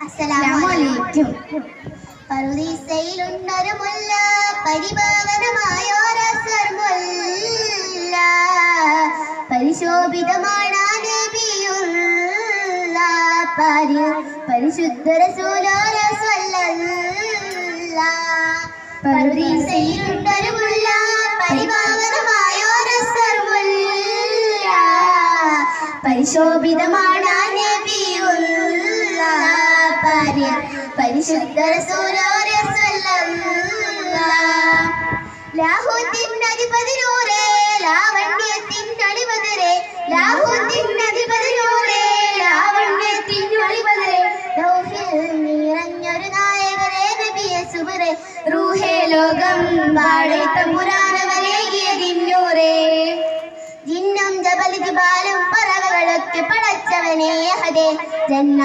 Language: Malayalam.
അസ്സലാമലൈക്കും. പറുദീസയിലുണ്ടൊരു മുല്ല പരിപാവനമായോരസർമുല്ല പരിശോഭിതമാണ് ആ നബിയുള്ള പരിശുദ്ധ റസൂലോര സ്വല്ലല്ല പറുദീസയിലുണ്ടൊരു മുല്ല പരിപാവനമായോരസർമുല്ല പരിശോഭിതമാണ് ആ നബിയുള്ള പരി പരിശുദ്ധ റൂഹേ ലോകം ജിന്നും ജബൽ ജിബാലും പറവകളൊക്കെ പടച്ചവനെ ജന്ന